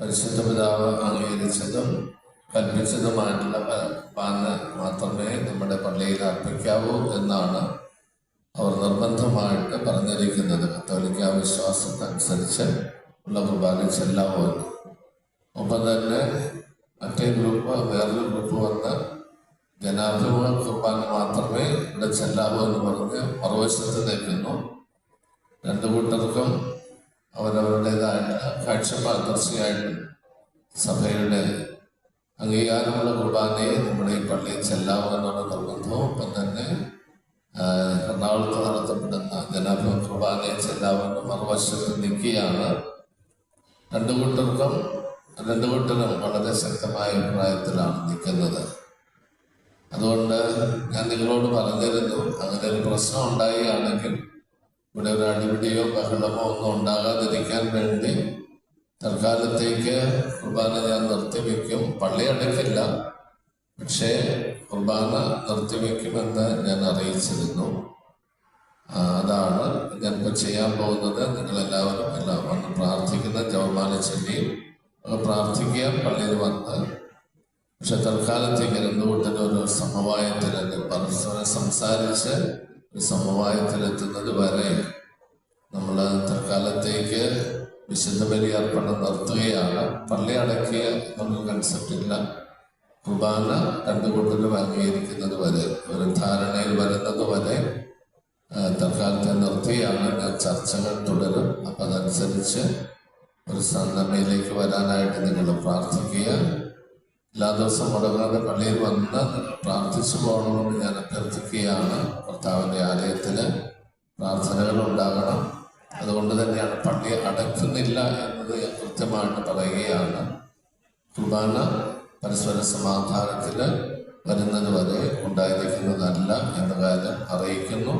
പരിശുദ്ധ പിതാവ് അംഗീകരിച്ചതും കൽപ്പിച്ചതുമായിട്ടുള്ള പാന് മാത്രമേ നമ്മുടെ പള്ളിയിൽ അർപ്പിക്കാവൂ എന്നാണ് അവർ നിർബന്ധമായിട്ട് പറഞ്ഞിരിക്കുന്നത്. കത്തോലിക്ക വിശ്വാസത്തിനനുസരിച്ച് ഉള്ള കുർബാന ചെല്ലാവൂ ഒപ്പം തന്നെ മറ്റേ ഗ്രൂപ്പ് വേറൊരു ഗ്രൂപ്പ് വന്ന് ജനാഭിമുഖ കുർബാന മാത്രമേ ഇവിടെ ചെല്ലാവൂ എന്ന് പറഞ്ഞ് മറുവശത്ത് നിൽക്കുന്നു. രണ്ടു കൂട്ടർക്കും അവരവരുടേതായിട്ടുള്ള കാഴ്ചപ്പാട് തീർച്ചയായിട്ടും സഭയുടെ അംഗീകാരമുള്ള കുർബാനയെ നമ്മുടെ ഈ പള്ളിയിൽ ചെല്ലാമെന്നുള്ള നിർബന്ധവും ഒപ്പം തന്നെ എറണാകുളത്ത് നടത്തപ്പെടുന്ന ജനാഭ കുർബാനയെ ചെല്ലാമെന്ന് മറുവശത്ത് നിൽക്കുകയാണ്. രണ്ടു കൂട്ടർക്കും രണ്ടു കൂട്ടരും വളരെ ശക്തമായ അഭിപ്രായത്തിലാണ് നിൽക്കുന്നത്. അതുകൊണ്ട് ഞാൻ നിങ്ങളോട് പറഞ്ഞിരുന്നു അങ്ങനെ ഒരു പ്രശ്നം ഉണ്ടാവുകയാണെങ്കിൽ ഇവിടെ ഒരു അടിപിടിയോ ബഹളമോ ഒന്നും ഉണ്ടാകാതിരിക്കാൻ വേണ്ടി തൽക്കാലത്തേക്ക് കുർബാന ഞാൻ നിർത്തിവെക്കും പള്ളി അടയ്ക്കില്ല. പക്ഷേ കുർബാന നിർത്തിവെക്കുമെന്ന് ഞാൻ അറിയിച്ചിരുന്നു. അതാണ് ഞാനിപ്പോൾ ചെയ്യാൻ പോകുന്നത്. നിങ്ങളെല്ലാവരും എല്ലാം വന്ന് പ്രാർത്ഥിക്കുന്ന ജവമാല ചൊല്ലിയും പ്രാർത്ഥിക്കുക പള്ളിയിൽ വന്ന്. പക്ഷെ തൽക്കാലത്തേക്ക് രണ്ടുകൂട്ടരും ഒരു സമവായത്തിൽ പരസ്പരം സംസാരിച്ച് സമവായത്തിലെത്തുന്നത് വരെ നമ്മൾ തൽക്കാലത്തേക്ക് വിശുദ്ധ ബലി അർപ്പണം നിർത്തുകയാണ് പള്ളി അടക്കിയ എന്നുള്ള കൺസെപ്റ്റ് ഇല്ല. കുർബാന രണ്ടു അംഗീകരിക്കുന്നത് വരെ ഒരു ധാരണയിൽ വരുന്നത് വരെ തൽക്കാലത്തെ നിർത്തിയാണ്. ചർച്ചകൾ തുടരും. അപ്പം അതനുസരിച്ച് ഒരു സന്നദ്ധയിലേക്ക് വരാനായിട്ട് നിങ്ങൾ പ്രാർത്ഥിക്കുക. എല്ലാ ദിവസവും മുടങ്ങാതെ പള്ളിയിൽ വന്ന് പ്രാർത്ഥിച്ചു പോകണമെന്ന് ഞാൻ അഭ്യർത്ഥിക്കുകയാണ്. കർത്താവിന്റെ ആലയത്തിൽ പ്രാർത്ഥനകൾ ഉണ്ടാകണം. അതുകൊണ്ട് തന്നെയാണ് പള്ളി അടയ്ക്കുന്നില്ല എന്നത് കൃത്യമായിട്ട് പറയുകയാണ്. കുർബാന പരസ്പര സമാധാനത്തിൽ വരുന്നത് വരെ ഉണ്ടായിരിക്കുന്നതല്ല എന്ന കാര്യം അറിയിക്കുന്നു.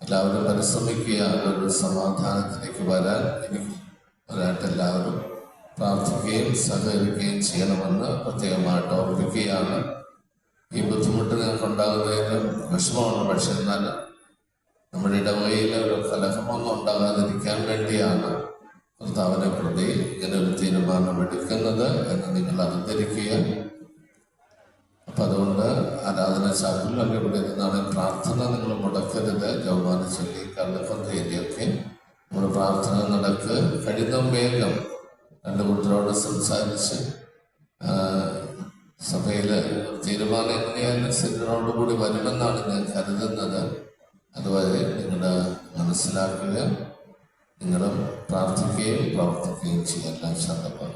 എല്ലാവരും പരിശ്രമിക്കുക അവരുടെ സമാധാനത്തിലേക്ക് വരാൻ എനിക്ക് വരാനായിട്ട് എല്ലാവരും പ്രാർത്ഥിക്കുകയും സഹകരിക്കുകയും ചെയ്യണമെന്ന് പ്രത്യേകമായിട്ട് ഓർമ്മിക്കുകയാണ് ഈ ബുദ്ധിമുട്ട് നിങ്ങൾക്ക് ഉണ്ടാകുന്നതിന് വിഷമമാണ്. പക്ഷെ എന്നാൽ നമ്മുടെ ഇടവകയിൽ ഒരു കലഹമൊന്നും ഉണ്ടാകാതിരിക്കാൻ വേണ്ടിയാണ് കർത്താവിനെ പ്രതി ഇങ്ങനെ ഒരു തീരുമാനം എടുക്കുന്നത് എന്ന് നിങ്ങൾ അറിഞ്ഞിരിക്കുക. അപ്പൊ അതുകൊണ്ട് ആരാധന ചാപ്പിൽ ഇവിടെ ഇരുന്നാണ് പ്രാർത്ഥന നിങ്ങൾ മുടക്കരുത്. ജവമാന ചൊല്ലി കള്ളക്കൊന്തയിലൊക്കെ നമ്മുടെ പ്രാർത്ഥന നടക്ക്. കഴിഞ്ഞ വേഗം രണ്ട് കൂട്ടരോട് സംസാരിച്ച് ആ, സഭയിൽ തീരുമാനം എങ്ങനെയായാലും സിദ്ധനോട് കൂടി വരുമെന്നാണ് ഞാൻ കരുതുന്നത്. അതുവരെ നിങ്ങൾ മനസ്സിലാക്കുക നിങ്ങളും പ്രാർത്ഥിക്കുകയും പ്രവർത്തിക്കുകയും ചെയ്യാൻ സന്ദർഭം